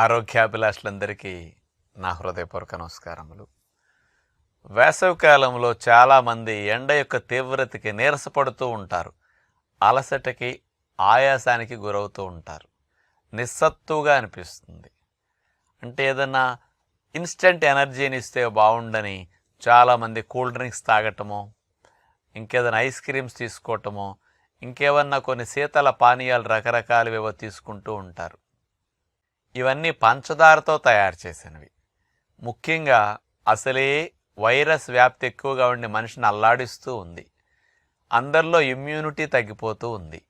ఆరోగ్యాభిలాషులందరికీ నా హృదయపూర్వక నమస్కారములు. వేసవి కాలంలో చాలామంది ఎండ యొక్క తీవ్రతకి నీరసపడుతూ ఉంటారు. అలసటకి ఆయాసానికి గురవుతూ ఉంటారు. నిస్సత్తుగా అనిపిస్తుంది. అంటే ఏదన్నా ఇన్స్టెంట్ ఎనర్జీని ఇస్తే బాగుండని చాలామంది కూల్ డ్రింక్స్ తాగటమో ఇంకేదైనా ఐస్ క్రీమ్స్ తీసుకోవటమో ఇంకేమన్నా కొన్ని శీతల పానీయాలు రకరకాలు ఏవో తీసుకుంటూ ఉంటారు. ఇవన్నీ పంచదారతో తయారు చేసినవి. ముఖ్యంగా అసలే వైరస్ వ్యాప్తి ఎక్కువగా ఉండి మనిషిని అల్లాడిస్తూ ఉంది. అందరిలో ఇమ్యూనిటీ తగ్గిపోతూ ఉంది.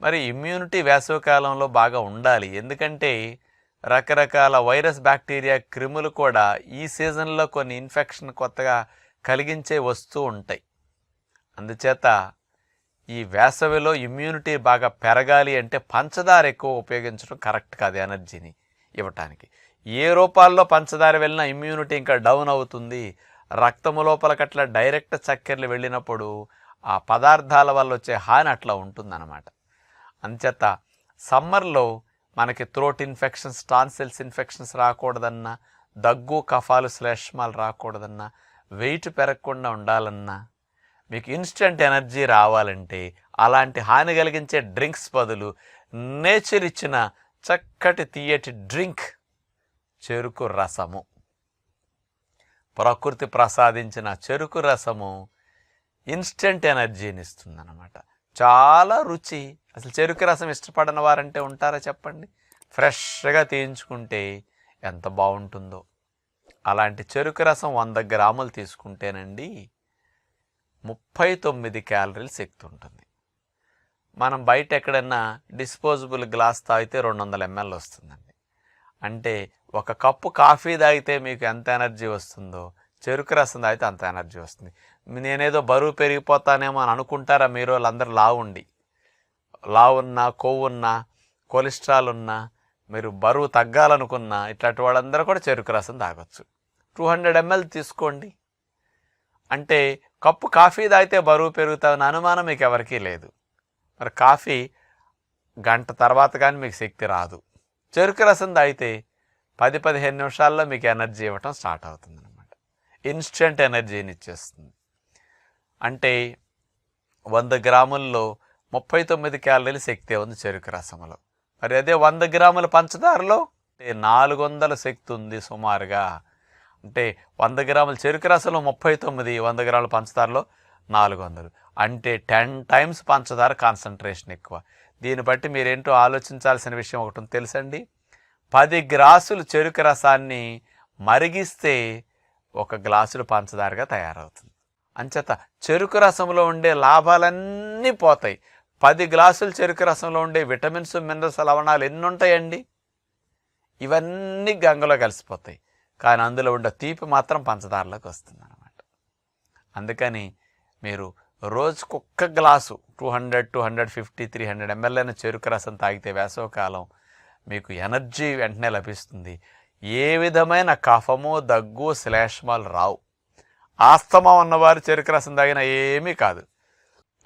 మరి ఇమ్యూనిటీ వేసవికాలంలో బాగా ఉండాలి. ఎందుకంటే రకరకాల వైరస్ బ్యాక్టీరియా క్రిములు కూడా ఈ సీజన్లో కొన్ని ఇన్ఫెక్షన్ కొత్తగా కలిగించే వస్తూ ఉంటాయి. అందుచేత ఈ వేసవిలో ఇమ్యూనిటీ బాగా పెరగాలి అంటే పంచదార ఎక్కువ ఉపయోగించడం కరెక్ట్ కాదు ఎనర్జీని ఇవ్వటానికి. ఏ రూపాల్లో పంచదార వెళ్ళినా ఇమ్యూనిటీ ఇంకా డౌన్ అవుతుంది. రక్తము లోపలకట్లా డైరెక్ట్ చక్కెరలు వెళ్ళినప్పుడు ఆ పదార్థాల వల్ల వచ్చే హాని అట్లా ఉంటుందన్నమాట. అంచేత సమ్మర్లో మనకి థ్రోట్ ఇన్ఫెక్షన్స్ టాన్సిల్స్ ఇన్ఫెక్షన్స్ రాకూడదన్నా దగ్గు కఫాలు శ్లేష్మాలు రాకూడదన్నా వెయిట్ పెరగకుండా ఉండాలన్నా మీకు ఇన్స్టెంట్ ఎనర్జీ రావాలంటే అలాంటి హాని కలిగించే డ్రింక్స్ బదులు నేచర్ ఇచ్చిన చక్కటి తీయటి డ్రింక్ చెరుకు రసము. ప్రకృతి ప్రసాదించిన చెరుకు రసము ఇన్స్టెంట్ ఎనర్జీని ఇస్తుందన్నమాట. చాలా రుచి. అసలు చెరుకు రసం ఇష్టపడని వారంటే ఉంటారా చెప్పండి? ఫ్రెష్గా తీయించుకుంటే ఎంత బాగుంటుందో. అలాంటి చెరుకు రసం వంద గ్రాములు తీసుకుంటేనండి ముప్పై తొమ్మిది క్యాలరీలు శక్తి ఉంటుంది మనం బయట ఎక్కడన్నా డిస్పోజబుల్ గ్లాస్ తాగితే రెండు వందల ఎంఎల్ వస్తుందండి. అంటే ఒక కప్పు కాఫీ తాగితే మీకు ఎంత ఎనర్జీ వస్తుందో చెరుకు రసం తాగితే అంత ఎనర్జీ వస్తుంది. నేనేదో బరువు పెరిగిపోతానేమో అని అనుకుంటారా మీరు వాళ్ళందరూ లావుండి. లావున్నా కొవ్వున్నా కొవ్వు కొలెస్ట్రాల్ ఉన్నా మీరు బరువు తగ్గాలనుకున్నా ఇట్లాంటి వాళ్ళందరూ కూడా చెరుకు రసం తాగొచ్చు. టూ హండ్రెడ్ ఎంఎల్ తీసుకోండి. అంటే కప్పు కాఫీ తాగితే బరువు పెరుగుతామని అనుమానం మీకు ఎవరికీ లేదు. మరి కాఫీ గంట తర్వాత కానీ మీకు శక్తి రాదు. చెరుకు రసం తాగితే పది పదిహేను నిమిషాల్లో మీకు ఎనర్జీ ఇవ్వటం స్టార్ట్ అవుతుంది అనమాట ఇన్స్టెంట్ ఎనర్జీని ఇచ్చేస్తుంది. అంటే వంద గ్రాముల్లో ముప్పై తొమ్మిది క్యాలరీలు శక్తి ఉంది చెరుకు రసంలో. మరి అదే వంద గ్రాముల పంచదారలో నాలుగు వందల శక్తి ఉంది సుమారుగా. అంటే వంద గ్రాముల చెరుకు రసంలో ముప్పై తొమ్మిది వంద గ్రాముల పంచదారలో నాలుగు వందలు. అంటే టెన్ టైమ్స్ పంచదార కాన్సన్ట్రేషన్ ఎక్కువ. దీన్ని బట్టి మీరేంటో ఆలోచించాల్సిన విషయం ఒకటి తెలుసండి? పది గ్లాసులు చెరుకు రసాన్ని మరిగిస్తే ఒక గ్లాసులు పంచదారగా తయారవుతుంది. అంచేత చెరుకు రసంలో ఉండే లాభాలన్నీ పోతాయి. పది గ్లాసులు చెరుకు రసంలో ఉండే విటమిన్స్ మినరల్స్ లవణాలు ఎన్ని ఉంటాయండి ఇవన్నీ గంగలో కలిసిపోతాయి. కానీ అందులో ఉండే తీపి మాత్రం పంచదారలోకి వస్తుంది అనమాట అందుకని మీరు రోజుకు ఒక్క glass two hundred two hundred fifty three hundred M L చెరుకు రసం తాగితే వేసవకాలం మీకు ఎనర్జీ వెంటనే లభిస్తుంది. ఏ విధమైన కఫము దగ్గు శ్లేష్మాలు రావు. ఆస్తమా ఉన్నవారు చెరుకు రసం తాగినా ఏమీ కాదు.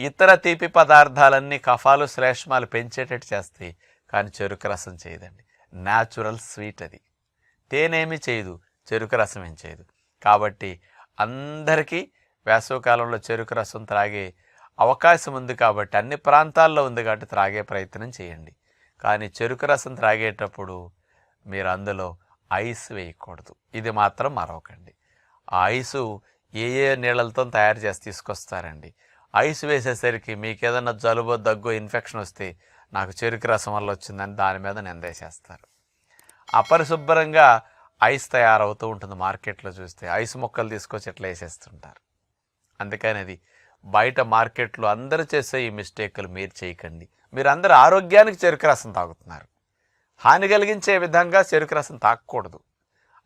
ఇతర తీపి పదార్థాలన్నీ కఫాలు శ్లేష్మాలు పెంచేటట్టు చేస్తాయి. కానీ చెరుకు రసం చేయదండి. న్యాచురల్ స్వీట్ అది. తేనేమి చేయదు చెరుకు రసం ఏం చేయదు. కాబట్టి అందరికీ వేసవకాలంలో చెరుకు రసం త్రాగే అవకాశం ఉంది కాబట్టి అన్ని ప్రాంతాల్లో ఉంది కాబట్టి త్రాగే ప్రయత్నం చేయండి. కానీ చెరుకు రసం త్రాగేటప్పుడు మీరు అందులో ఐస్ వేయకూడదు. ఇది మాత్రం మరొకండి ఆ ఐసు ఏ ఏ నీళ్ళతో తయారు చేసి తీసుకొస్తారండి? ఐస్ వేసేసరికి మీకు ఏదైనా జలుబు దగ్గు ఇన్ఫెక్షన్ వస్తే నాకు చెరుకు రసం వల్ల వచ్చిందని దాని మీద నిందేసేస్తారు అపరిశుభ్రంగా ఐస్ తయారవుతూ ఉంటుంది మార్కెట్లో చూస్తే. ఐస్ మొక్కలు తీసుకొచ్చి ఎట్లా వేసేస్తుంటారు. అందుకని అది బయట మార్కెట్లో అందరూ చేసే ఈ మిస్టేకులు మీరు చేయకండి. మీరు అందరు ఆరోగ్యానికి చెరుకు రసం తాగుతున్నారు. హాని కలిగించే విధంగా చెరుకు రసం తాగకూడదు.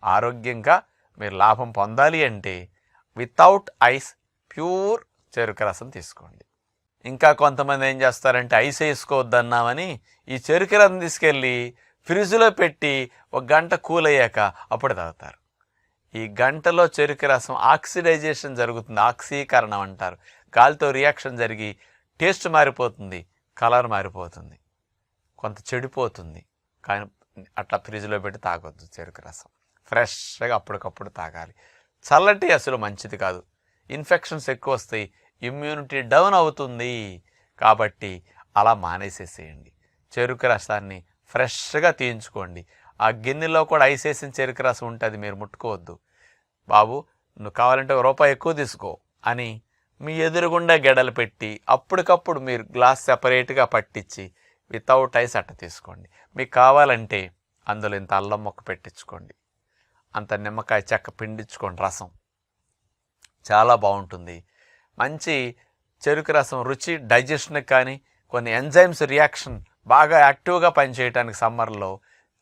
ఆరోగ్యంగా మీరు లాభం పొందాలి అంటే వితౌట్ ఐస్ ప్యూర్ చెరుకు రసం తీసుకోండి. ఇంకా కొంతమంది ఏం చేస్తారంటే ఐస్ వేసుకోవద్దన్నామని ఈ చెరుకు రసం తీసుకెళ్ళి ఫ్రిడ్జ్లో పెట్టి ఒక గంట కూల్ అయ్యాక అప్పుడు తాగుతారు. ఈ గంటలో చెరుకు రసం ఆక్సిడైజేషన్ జరుగుతుంది. ఆక్సీకరణం అంటారు. గాలితో రియాక్షన్ జరిగి టేస్ట్ మారిపోతుంది కలర్ మారిపోతుంది కొంత చెడిపోతుంది. కానీ అట్లా ఫ్రిడ్జ్లో పెట్టి తాగొద్దు చెరుకు రసం. ఫ్రెష్గా అప్పటికప్పుడు తాగాలి. చల్లటి అసలు మంచిది కాదు. ఇన్ఫెక్షన్స్ ఎక్కువ వస్తాయి ఇమ్యూనిటీ డౌన్ అవుతుంది. కాబట్టి అలా మానేసేసేయండి. చెరుకు రసాన్ని ఫ్రెష్గా తీయించుకోండి. ఆ గిన్నెలో కూడా ఐసేసిన చెరుకు రసం ఉంటుంది మీరు ముట్టుకోవద్దు. బాబు నువ్వు కావాలంటే ఒక రూపాయి ఎక్కువ తీసుకో అని మీ ఎదురుగుండా గెడలు పెట్టి అప్పటికప్పుడు మీరు గ్లాస్ సెపరేట్గా పట్టించి వితౌట్ ఐస్ అట్ట తీసుకోండి. మీకు కావాలంటే అందులో ఇంత అల్లం మొక్క పెట్టించుకోండి. అంత నిమ్మకాయ చెక్క పిండించుకోండి రసం. చాలా బాగుంటుంది. మంచి చెరుకు రసం రుచి డైజెషన్కి కానీ కొన్ని ఎంజైమ్స్ రియాక్షన్ బాగా యాక్టివ్గా పనిచేయడానికి సమ్మర్లో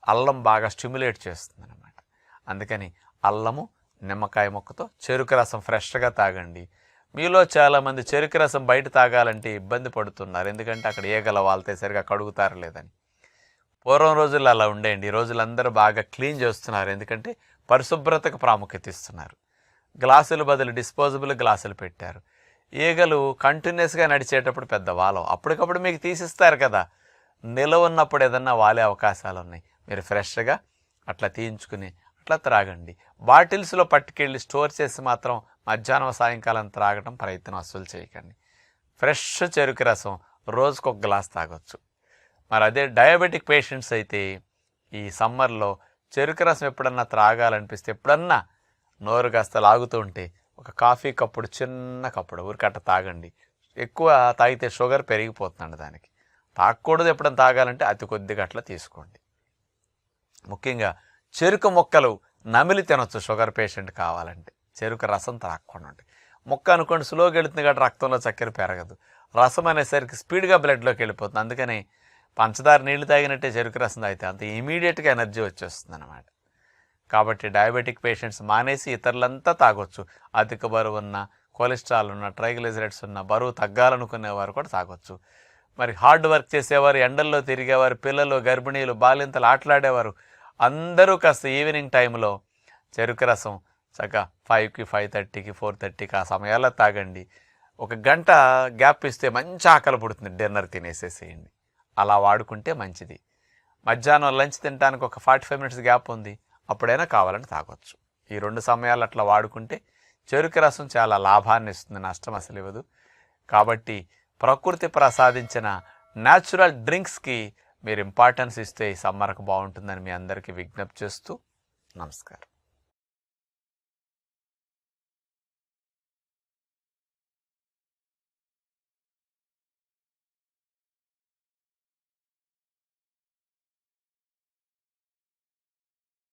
అల్లం బాగా స్టిమ్యులేట్ చేస్తుంది అనమాట అందుకని అల్లము నిమ్మకాయ ముక్కతో చెరుకు రసం ఫ్రెష్గా తాగండి. మీలో చాలామంది చెరుకు రసం బయట తాగాలంటే ఇబ్బంది పడుతున్నారు. ఎందుకంటే అక్కడ ఈగల వాళ్తే సరిగా కడుగుతారు లేదని. పూర్వం రోజుల్లో అలా ఉండేయండి. ఈ రోజులందరూ బాగా క్లీన్ చేస్తున్నారు. ఎందుకంటే పరిశుభ్రతకు ప్రాముఖ్యత ఇస్తున్నారు. గ్లాసులు బదులు డిస్పోజబుల్ గ్లాసులు పెట్టారు. ఈగలు కంటిన్యూస్గా నడిచేటప్పుడు పెద్ద వాలం. అప్పటికప్పుడు మీకు తీసిస్తారు కదా. నిలవ ఉన్నప్పుడు ఏదన్నా వాలే అవకాశాలు ఉన్నాయి మీరు ఫ్రెష్గా అట్లా తీయించుకుని అట్లా త్రాగండి. బాటిల్స్లో పట్టుకెళ్ళి స్టోర్ చేసి మాత్రం మధ్యాహ్నం సాయంకాలం త్రాగడం ప్రయత్నం అస్సలు చేయకండి. ఫ్రెష్ చెరుకు రసం రోజుకు ఒక గ్లాస్ తాగొచ్చు. మరి అదే డయాబెటిక్ పేషెంట్స్ అయితే ఈ సమ్మర్లో చెరుకు రసం ఎప్పుడన్నా త్రాగాలనిపిస్తే ఎప్పుడన్నా నోరు కాస్త లాగుతూ ఉంటే ఒక కాఫీ కప్పుడు చిన్న కప్పుడు ఊరికట్ట తాగండి. ఎక్కువ తాగితే షుగర్ పెరిగిపోతుందండి దానికి. తాగకూడదు ఎప్పుడైనా తాగాలంటే అతి కొద్దిగా అట్లా తీసుకోండి. ముఖ్యంగా చెరుకు మొక్కలు నమిలి తినొచ్చు షుగర్ పేషెంట్ కావాలంటే. చెరుకు రసం తాగకుండా ఉంటాయి మొక్క అనుకోండి స్లోగా వెళుతుంది కాబట్టి రక్తంలో చక్కెర పెరగదు. రసం అనేసరికి స్పీడ్గా బ్లడ్లోకి వెళ్ళిపోతుంది. అందుకని పంచదార నీళ్ళు తాగినట్టే చెరుకు రసం తాగితే అంత ఇమీడియట్గా ఎనర్జీ వచ్చేస్తుంది అనమాట కాబట్టి డయాబెటిక్ పేషెంట్స్ మానేసి ఇతరులంతా తాగొచ్చు. అధిక బరువు ఉన్న కొలెస్ట్రాల్ ఉన్న ట్రైగ్లిజరైడ్స్ ఉన్న బరువు తగ్గాలనుకునే వారు కూడా తాగొచ్చు. మరి హార్డ్ వర్క్ చేసేవారు ఎండల్లో తిరిగేవారు పిల్లలు గర్భిణీలు బాలింతలు ఆటలాడేవారు. అందరూ కాస్త ఈవినింగ్ టైంలో చెరుకు రసం చక్కగా ఫైవ్కి ఫైవ్ థర్టీకి ఫోర్ థర్టీకి ఆ సమయాల్లో తాగండి. ఒక గంట గ్యాప్ ఇస్తే మంచి ఆకలి పుడుతుంది డిన్నర్ తినేసేసేయండి. అలా వాడుకుంటే మంచిది. మధ్యాహ్నం లంచ్ తినడానికి ఒక ఫార్టీ ఫైవ్ మినిట్స్ గ్యాప్ ఉంది. అప్పుడైనా కావాలని తాగొచ్చు. ఈ రెండు సమయాలు అట్లా వాడుకుంటే చెరుకు రసం చాలా లాభాన్ని ఇస్తుంది నష్టం అసలు ఇవ్వదు. కాబట్టి ప్రకృతి ప్రసాదించిన న్యాచురల్ డ్రింక్స్కి మీరు ఇంపార్టెన్స్ ఇస్తే ఈ సమ్మర్కు బాగుంటుందని మీ అందరికీ విజ్ఞప్తి చేస్తూ నమస్కారం.